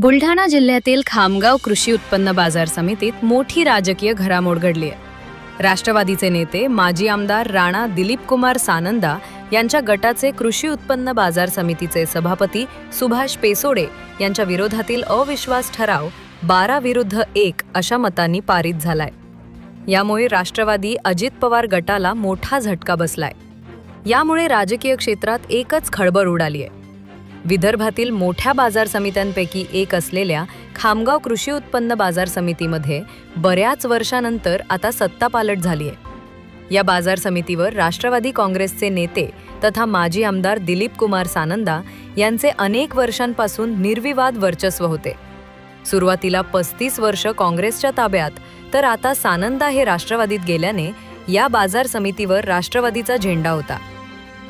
बुलढाणा जिल्ह्यातील खामगाव कृषी उत्पन्न बाजार समितीत मोठी राजकीय घडामोड घडली आहे. राष्ट्रवादीचे नेते माजी आमदार राणा दिलीप कुमार सानंदा यांच्या गटाचे कृषी उत्पन्न बाजार समितीचे सभापती सुभाष पेसोडे यांच्या विरोधातील अविश्वास ठराव बारा विरुद्ध एक अशा मतांनी पारित झालाय. यामुळे राष्ट्रवादी अजित पवार गटाला मोठा झटका बसलाय. यामुळे राजकीय क्षेत्रात एकच खळबळ उडाली आहे. विदर्भातील मोठ्या बाजार समित्यांपैकी एक असलेल्या खामगाव कृषी उत्पन्न बाजार समितीमध्ये बऱ्याच वर्षानंतर आता सत्तापालट झाली आहे. या बाजार समितीवर राष्ट्रवादी काँग्रेसचे नेते तथा माजी आमदार दिलीप कुमार सानंदा यांचे अनेक वर्षांपासून निर्विवाद वर्चस्व होते. सुरुवातीला पस्तीस वर्ष काँग्रेसच्या ताब्यात तर आता सानंदा हे राष्ट्रवादीत गेल्याने या बाजार समितीवर राष्ट्रवादीचा झेंडा होता.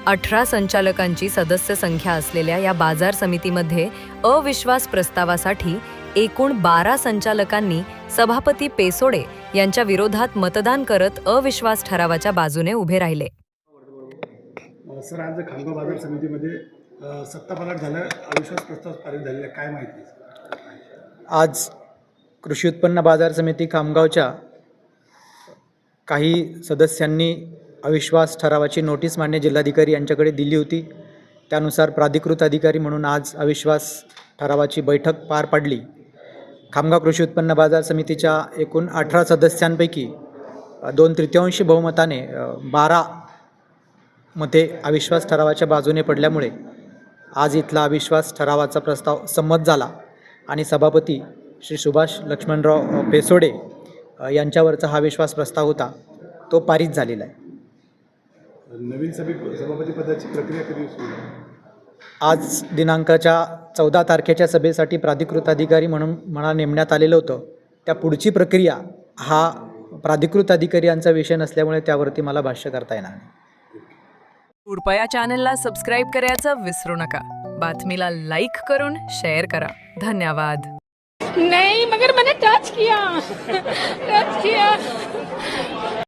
अठरा संचालकांची सदस्य संख्या असलेल्या या बाजार समितीमध्ये अविश्वास प्रस्तावासाठी एकूण बारा संचालकांनी सभापती पेसोडे यांच्या विरोधात मतदान करत अविश्वास ठरावाच्या बाजूने उभे राहिले सर आज खामगाव बाजार समितीमध्ये अ, सत्तापालट झालं अविश्वास प्रस्ताव पारित झालेला. काय माहिती आज कृषी उत्पन्न बाजार समिती खामगावच्या काही सदस्यांनी अविश्वास ठरावाची नोटीस मान्य जिल्हाधिकारी यांच्याकडे दिली होती. त्यानुसार प्राधिकृत अधिकारी म्हणून आज अविश्वास ठरावाची बैठक पार पडली. खामगाव कृषी उत्पन्न बाजार समितीच्या एकूण अठरा सदस्यांपैकी दोन तृतीयांशी बहुमताने बारा मते अविश्वास ठरावाच्या बाजूने पडल्यामुळे आज इथला अविश्वास ठरावाचा प्रस्ताव संमत झाला आणि सभापती श्री सुभाष लक्ष्मणराव पेसोडे यांच्यावरचा हा विश्वास प्रस्ताव होता तो पारित झालेला आहे. नवीन सभे सभापती पदाची प्रक्रिया कधी सुरू? आज दिनांकाच्या चौदा तारखेच्या सभेसाठी प्राधिकृत अधिकारी म्हणून मला नेमण्यात आलेलं होतं. त्या पुढची प्रक्रिया हा प्राधिकृत अधिकारी यांचा विषय नसल्यामुळे त्यावरती मला भाष्य करता येणार नाही. कृपया चॅनलला सबस्क्राईब करायचं विसरू नका. बातमीला लाईक करून शेअर करा. धन्यवाद. नहीं मगर मैंने टच किया. Touch KIA.